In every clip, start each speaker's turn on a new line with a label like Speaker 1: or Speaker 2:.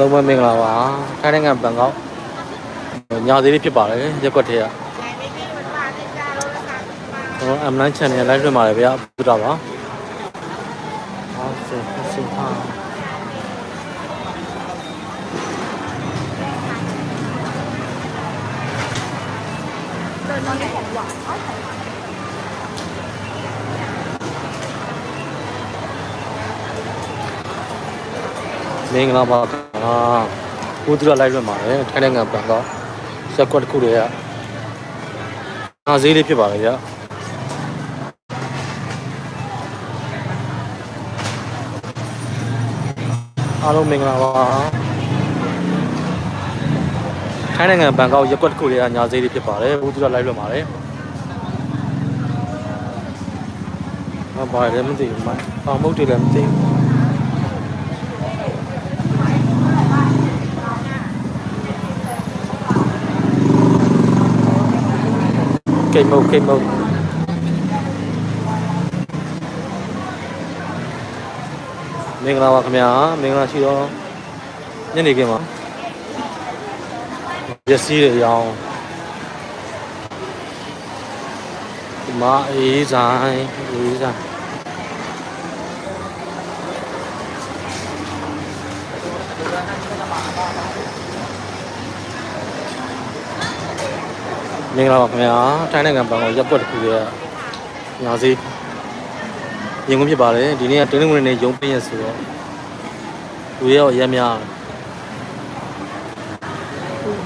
Speaker 1: လုံးဝမင်္ဂလာပါထိုင်းနိုင်ငံဘန်ကောက်ညာသေးလေးဖြစ်ပါတယ်ရက်ကွက်ထဲကဟိုအမလန် channel live လွှင့်ပါတယ်ဗျာပူတာပါဟုတ်စင်စင်ပါမင်္ဂလာပါ အာပူတာ live လွှင့်ပါတယ်ထိုင်းနိုင်ငံဘန်ကောက်ရက်ကွက်တစ်ခုတည်းကညာသေးလေးဖြစ်ပါတယ်ဗျာအားလုံးမင်္ဂလာပါထိုင်းနိုင်ငံဘန်ကောက်ရက်ကွက်တစ်ခုတည်းကညာဈေးလေးဖြစ်ပါတယ်ဘူးသူကလိုက်လွှတ်ပါတယ်မပါလည်းမသိဘူးမပါမုတ်တယ်လည်းမသိဘူး ကိတ်မုတ်ကိတ်မုတ်မင်္ဂလာပါခင်ဗျာမင်္ဂလာရှိတော့ညနေခင်းပါရစီးတွေရောင်းဒီ မှာအေးဆိုင်အေးဆိုင်မင်္ဂလာပါခင်ဗျာထိုင်းနိုင်ငံဘန်ကောက်ရပ်ကွက်တစ်ခုရဲ့ညာစီရင်ကုန်ဖြစ်ပါတယ်ဒီနေ့ကတင်းနှဝင်နေရုံပင်းရဆိုတော့လူရောအရက်များ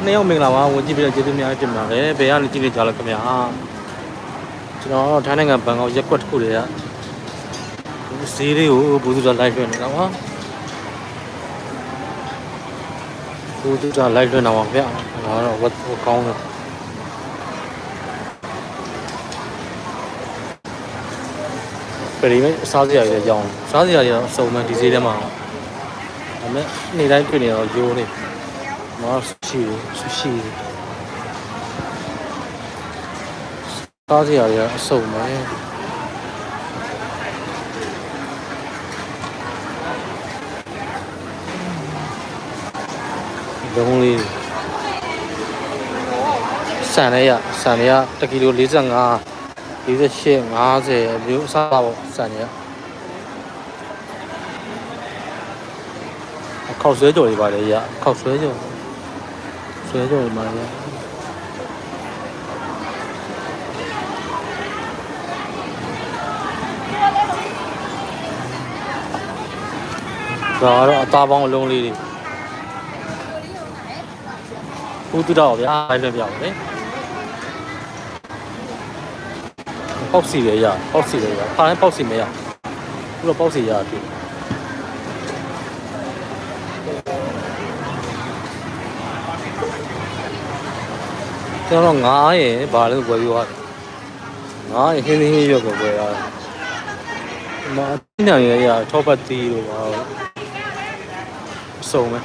Speaker 1: နှစ်ယောက်မင်္ဂလာပါဝင်ကြည့်ပြီးတော့ကျေးဇူးများတင်ပါတယ်ဘယ်ကနေကြည့်နေကြလဲခင်ဗျာကျွန်တော်ထိုင်းနိုင်ငံဘန်ကောက်ရပ်ကွက်တစ်ခုရဲ့ဈေးလေးကိုဘူးသူတော်လိုက်လွှင့်နေတာပါဘူးသူတော်လိုက်လွှင့်တာပါဗျာဒါတော့ဝတ်ကောင်းတယ် ပရိမေစားစရာတွေကြောင်းစားစရာတွေတော့အစုံမှန်ဒီဈေးထဲမှာဒါပေမဲ့နေ့တိုင်းတွေ့နေတော့ယိုးနေမဆူရှီဆူရှီစားစရာတွေကအစုံမှန်လုံးလေးဆန်လေးရဆန်လေးက1ကီလို45 48 50မျိုးအစားပေါ့စံရခောက်ဆွဲကြော်တွေပါလေရခောက်ဆွဲကြော်ဆွဲကြော်တွေမှာရဒါကတော့အသားပေါင်းအလုံးလေးတွေဘူးတူတော့ဗျာလိုက်လွှင့်ပြပါမယ် ပေါက်စီလည်းရပေါက်စီလည်းရခါတိုင်းပေါက်စီမရဘူးတော့ပေါက်စီရပြီကျွန်တော်ငားရင်ဘာလဲဝယ်ပြီးသွားတယ်ငားရင်ဟင်းဟင်းရွက်ကိုဝယ်ရတယ်ဒီမှာအင်းညာရရထောပတ်တီးလို့ပါအစုံပဲ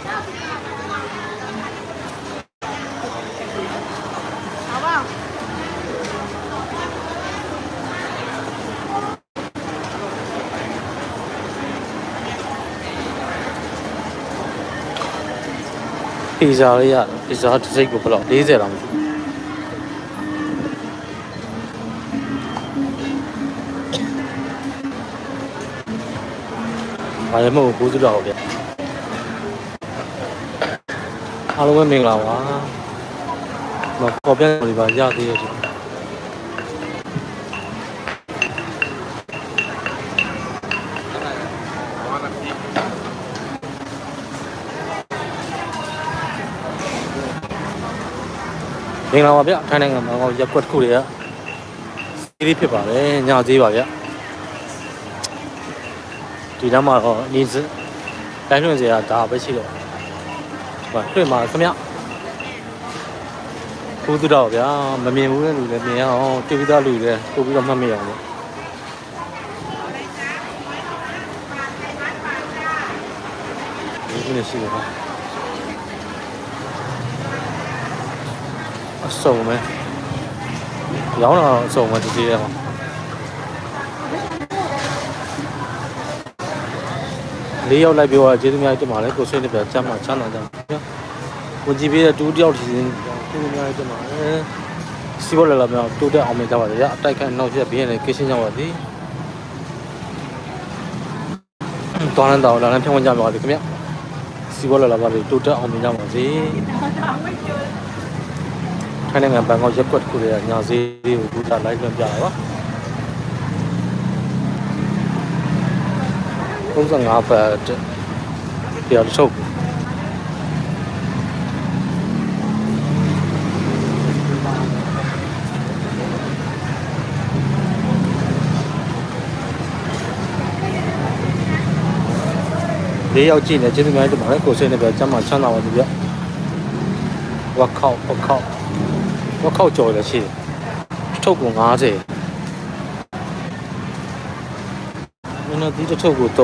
Speaker 1: ပီဇာလေးရတယ်ပီဇာတစ်စိတ်ကိုဘယ်လောက်40လောက်မသိဘူးဘာလဲမဟုတ်ဘူးသူတော်ဗျအားလုံးပဲမင်္ဂလာပါမပေါ်ပြန်နေပါရသေးရဲ့ မင်္ဂလာပါဗျထိုင်းနိုင်ငံမှာဟောရက်ကွက်တစ်ခုတွေကစီးရီးဖြစ်ပါတယ်ညသေးပါဗျဒီနောက်မှာတော့နေစတိုင်းလွှင့်စရာဒါပဲရှိတော့ဟာတွေ့မှာခင်ဗျဘူးသူတော့ဗျာမမြင်ဘူးတဲ့လူလည်းမြင်အောင်တွေ့ပြီးသားလူလည်းပို့ပြီးတော့မှတ်မိအောင်လို့ဒီနေ့ရှိတယ်ပါအ စုံပဲရောင်းတာတော့အစုံပဲဒီသေးတယ်မှာလေးယောက်လိုက်ပြောတာကျေးဇူးများတင်ပါတယ်ကိုဆွေးနေပြချမ်းသာချမ်းသာကြပါဗျာဝင်ကြည့်ပြီးတဲ့တူတယောက်ထီချင်းကျေးဇူးများတင်ပါတယ်စီဘောလာလာများတိုးတက်အောင်မြင်ကြပါစေဗျာအတိုက်ခိုက်နောက်ရက်ပြီးရင်လည်းကိရှင်းကြပါသည်တောင်းလန်းတောင်းလာလန်းဖြောင်းကြပါပါစေခင်ဗျာစီဘောလာလာပါလေတိုးတက်အောင်မြင်ကြပါစေ ထိုင်းနိုင်ငံဘန်ကောက်ရက်ကွက်တစ်ခုရဲ့ညာဈေးလေးကိုဒုတာလိုက်ပြန်ပြတာပါ35ဘတ်တရားတစ်ချုပ်လေးယောက်ကြည့်နေကျေးဇူးများတင်ပါတယ်ကိုစိတ်နဲ့ပဲကျမ်းမာချမ်းသာပါစေဗျဝက်ခောက်ဝက်ခောက် ဝက်ခောက်ကြော်လည်းရှိတယ်ထုတ်ကုန်90မင်းတို့ဒီတစ်ထုတ်ကို30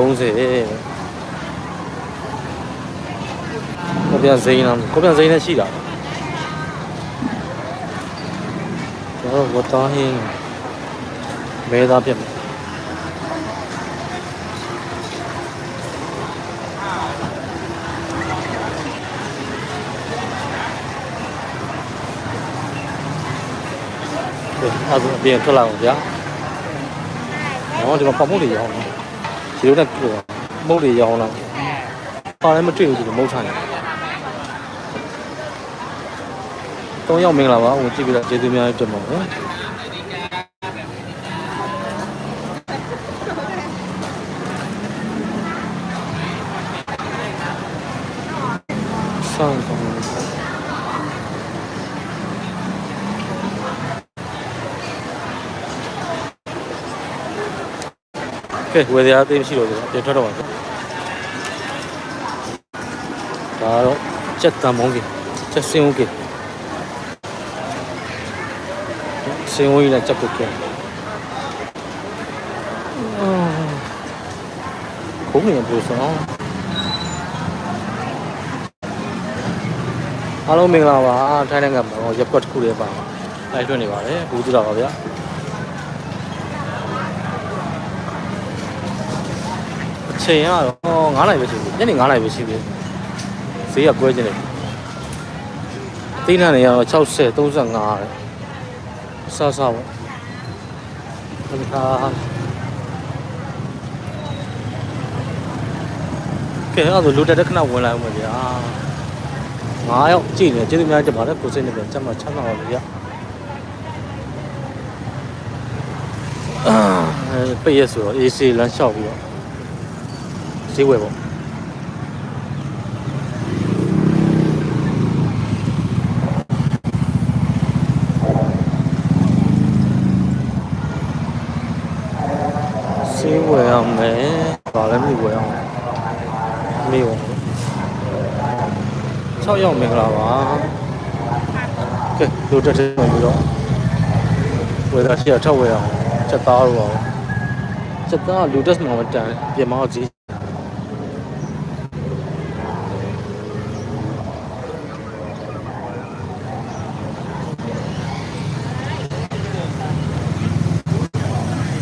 Speaker 1: ကိုပြန်စိမ်းလားကိုပြန်စိမ်းနဲ့ရှိတာကျွန်တော်ဝတ်သားဟင်းမဲသားပြတ်မယ် အဲ့ဒါအပြင်ထွက်လာအောင်ဗျာ။ဟောဒီမှာပတ်မှုတွေရောင်းတယ်။ဒီလိုနဲ့ပြောမုတ်တွေရောင်းလာ။ပါလည်းမတွေ့ဘူးဒီလိုမုတ်ထားတယ်။သုံးယောက်မင်္ဂလာပါ။ဝင်ကြည့်ပြီးတော့ကျေးဇူးများတင်ပါတယ်။ဆောင်းကောင်း ကဲဝယ်စရာအသေးမရှိတော့ဘူးအပြင်ထွက်တော့ပါဆိုဒါတော့ချက်တံမောင်းကြီးချက်စင်းဦးကြီးစင်းဦးကြီးနဲ့ချက်ပုတ်ကဲခုံးနေပူဆောင်အားလုံးမင်္ဂလာပါထိုင်းနိုင်ငံမှာရက်ကွက်တစ်ခုလေးပါလိုက်လွှင့်နေပါတယ်ဘူးသူတော်ပါဗျာ ချိန်ကတော့9နိုင်ပဲရှိသေးတယ်ညနေ9နိုင်ပဲရှိသေးတယ်ဈေးကကွဲကျင်တယ်တိနာနေရတော့60 35တဲ့ဆဆပေါ့ဒီခါကဲအဲ့ဒါလူတက်တဲ့ခဏဝင်လာအောင်မဗျာ9ရောက်ကြည့်နေကျေးဇူးများတင်ပါတယ်ကိုစိတ်နဲ့ပြန်ချက်မှချမ်းသာပါဗျာအာပိတ်ရဆိုတော့ AC လမ်းလျှောက်ပြီးတော့ ဈေးဝယ်ပေါ့ဈေးဝယ်အောင်မယ်ဘာလဲမသိဝယ်အောင်မေးပါ6ရောက်မင်္ဂလာပါကဲလိုတက်တယ်ပြီးတော့ဝယ်တာရှိရထောက်ဝယ်အောင်ချက်သားတော့ပါချက်သားလူတက်မှာမတန်ပြင်မောက်ကြီး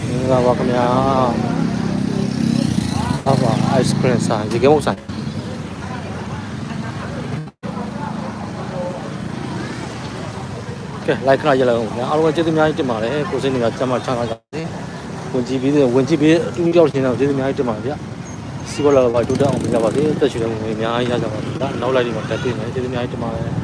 Speaker 1: မင်္ဂလာ ပါခင်ဗျာဟုတ်ပါ ice cream ဆိုင်ဒီကမုတ်ဆိုင်ကဲလိုက်ခဏရက်လိုက်အောင်ဗျာအားလုံးကကျေးဇူးအများကြီးတင်ပါတယ်ကိုစိတ်နေကကျမ်းမချမ်းသာကြပါစေဝင်ကြည့်ပြီးဝင်ကြည့်ပြီးအတူတူရောက်ချင်းတော့ကျေးဇူးအများကြီးတင်ပါတယ်ဗျာစီဘောလာဘာတူတက်အောင်ပြကြပါစေတက်ရှိတဲ့ဝင်အများကြီးရကြပါစေဒါနောက်လိုက်ဒီမှာတက်တွေ့မယ်ကျေးဇူးအများကြီးတင်ပါတယ်